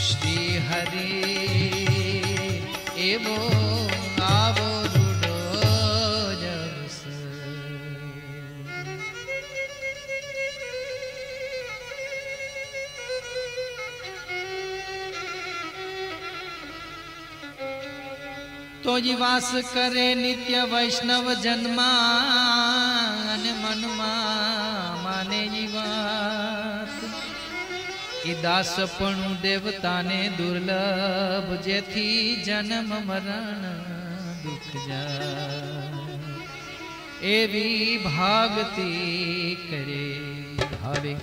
શ્રી હરિ એવો આવો તો જીવાસ કરે નિત્ય વૈષ્ણવ જન્મા અને મનમાં માને જીવા ઈ દાસપણું દેવતાને દુર્લભ જેથી જન્મ મરણ દુઃખ જા એવી ભાગતી કરે હવે